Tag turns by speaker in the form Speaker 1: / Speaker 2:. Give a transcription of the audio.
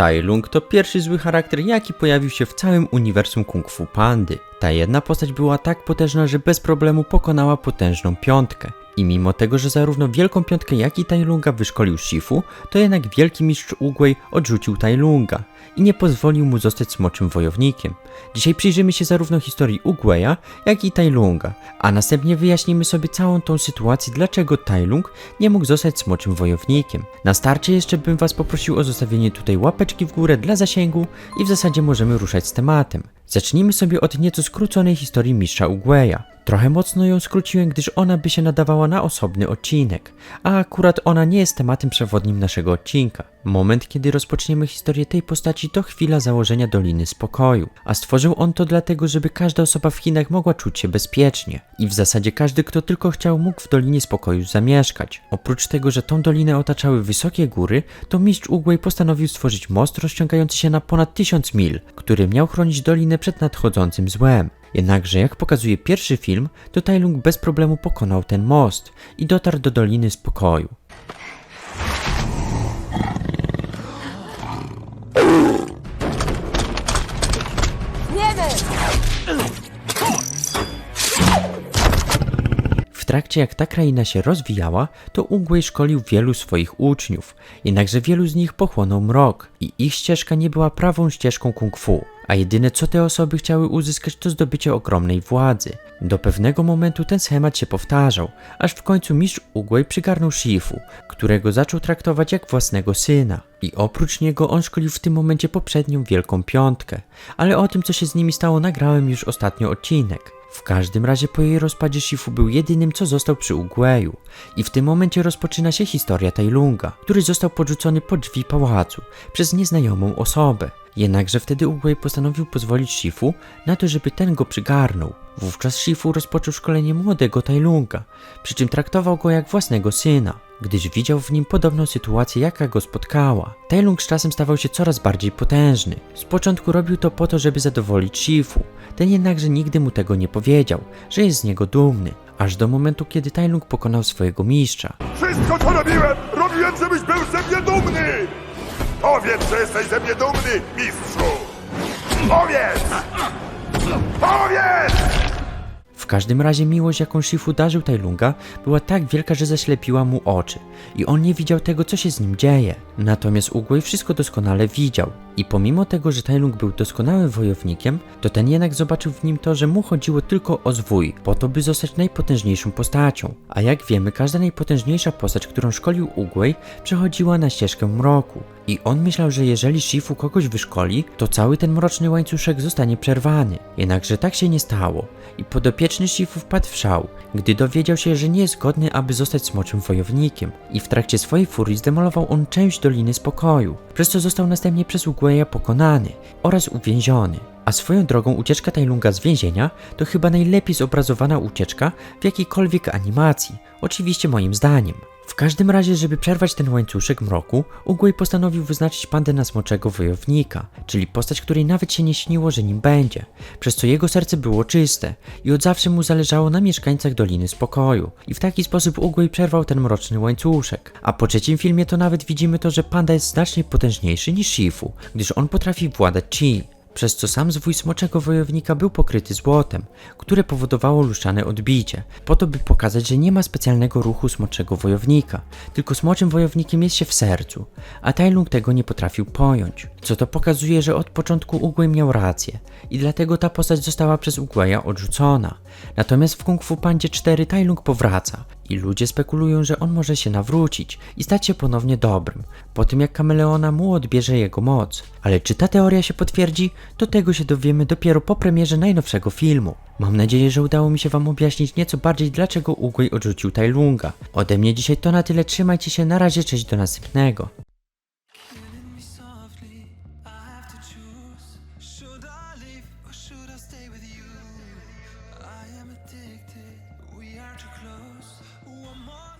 Speaker 1: Tai Lung to pierwszy zły charakter, jaki pojawił się w całym uniwersum Kung Fu Pandy. Ta jedna postać była tak potężna, że bez problemu pokonała potężną piątkę. I mimo tego, że zarówno Wielką Piątkę, jak i Tai Lunga wyszkolił Shifu, to jednak Wielki Mistrz Ugłej odrzucił Tai Lunga i nie pozwolił mu zostać smoczym wojownikiem. Dzisiaj przyjrzymy się zarówno historii Ugweja, jak i Tai Lunga, a następnie wyjaśnimy sobie całą tą sytuację, dlaczego Tai Lung nie mógł zostać smoczym wojownikiem. Na starcie jeszcze bym was poprosił o zostawienie tutaj łapeczki w górę dla zasięgu i w zasadzie możemy ruszać z tematem. Zacznijmy sobie od nieco skróconej historii mistrza Ugweja. Trochę mocno ją skróciłem, gdyż ona by się nadawała na osobny odcinek, a akurat ona nie jest tematem przewodnim naszego odcinka. Moment, kiedy rozpoczniemy historię tej postaci, to chwila założenia Doliny Spokoju, a stworzył on to dlatego, żeby każda osoba w Chinach mogła czuć się bezpiecznie. I w zasadzie każdy, kto tylko chciał, mógł w Dolinie Spokoju zamieszkać. Oprócz tego, że tą dolinę otaczały wysokie góry, to mistrz Ugłej postanowił stworzyć most rozciągający się na ponad tysiąc mil, który miał chronić dolinę przed nadchodzącym złem. Jednakże, jak pokazuje pierwszy film, to Tai Lung bez problemu pokonał ten most i dotarł do Doliny Spokoju. W trakcie jak ta kraina się rozwijała, to Ugłej szkolił wielu swoich uczniów, jednakże wielu z nich pochłonął mrok i ich ścieżka nie była prawą ścieżką kung fu, a jedyne co te osoby chciały uzyskać to zdobycie ogromnej władzy. Do pewnego momentu ten schemat się powtarzał, aż w końcu mistrz Ugłej przygarnął Shifu, którego zaczął traktować jak własnego syna. I oprócz niego on szkolił w tym momencie poprzednią Wielką Piątkę, ale o tym co się z nimi stało nagrałem już ostatnio odcinek. W każdym razie po jej rozpadzie Shifu był jedynym, co został przy Ugweju. I w tym momencie rozpoczyna się historia Tai Lunga, który został podrzucony pod drzwi pałacu przez nieznajomą osobę. Jednakże wtedy Ugwei postanowił pozwolić Shifu na to, żeby ten go przygarnął. Wówczas Shifu rozpoczął szkolenie młodego Tai Lunga, przy czym traktował go jak własnego syna, gdyż widział w nim podobną sytuację, jaka go spotkała. Tai Lung z czasem stawał się coraz bardziej potężny. Z początku robił to po to, żeby zadowolić Shifu. Ten jednakże nigdy mu tego nie powiedział, że jest z niego dumny, aż do momentu, kiedy Tai Lung pokonał swojego mistrza.
Speaker 2: Wszystko co robiłem, robiłem, żebyś był ze mnie dumny! Powiedz, że jesteś ze mnie dumny, mistrzu! Powiedz! Powiedz!
Speaker 1: Każdym razie miłość, jaką Shifu darzył Tai Lunga, była tak wielka, że zaślepiła mu oczy i on nie widział tego, co się z nim dzieje. Natomiast Ugłej wszystko doskonale widział i pomimo tego, że Tai Lung był doskonałym wojownikiem, to ten jednak zobaczył w nim to, że mu chodziło tylko o zwój, po to, by zostać najpotężniejszą postacią. A jak wiemy, każda najpotężniejsza postać, którą szkolił Ugłej, przechodziła na ścieżkę mroku. I on myślał, że jeżeli Shifu kogoś wyszkoli, to cały ten mroczny łańcuszek zostanie przerwany. Jednakże tak się nie stało i podopieczny Shifu wpadł w szał, gdy dowiedział się, że nie jest godny, aby zostać smoczym wojownikiem. I w trakcie swojej furii zdemolował on część Doliny Spokoju, przez co został następnie przez Ugweja pokonany oraz uwięziony. A swoją drogą ucieczka Tajlunga z więzienia to chyba najlepiej zobrazowana ucieczka w jakiejkolwiek animacji, oczywiście moim zdaniem. W każdym razie, żeby przerwać ten łańcuszek mroku, Ugway postanowił wyznaczyć pandę na smoczego wojownika, czyli postać, której nawet się nie śniło, że nim będzie, przez co jego serce było czyste i od zawsze mu zależało na mieszkańcach Doliny Spokoju. I w taki sposób Ugway przerwał ten mroczny łańcuszek. A po trzecim filmie to nawet widzimy to, że panda jest znacznie potężniejszy niż Shifu, gdyż on potrafi władać chi przez co sam zwój smoczego wojownika był pokryty złotem, które powodowało luszczane odbicie, po to by pokazać, że nie ma specjalnego ruchu smoczego wojownika, tylko smoczym wojownikiem jest się w sercu, a Tai Lung tego nie potrafił pojąć, co to pokazuje, że od początku Ugłej miał rację i dlatego ta postać została przez Ugłeja odrzucona. Natomiast w Kung Fu Pandzie 4 Tai Lung powraca i ludzie spekulują, że on może się nawrócić i stać się ponownie dobrym, po tym jak Kameleona mu odbierze jego moc. Ale czy ta teoria się potwierdzi, to tego się dowiemy dopiero po premierze najnowszego filmu. Mam nadzieję, że udało mi się wam objaśnić nieco bardziej dlaczego Ugłej odrzucił Tai Lunga. Ode mnie dzisiaj to na tyle, trzymajcie się, na razie, cześć, do następnego.
Speaker 3: Should I leave or should I stay with you? I am addicted, we are too close. One more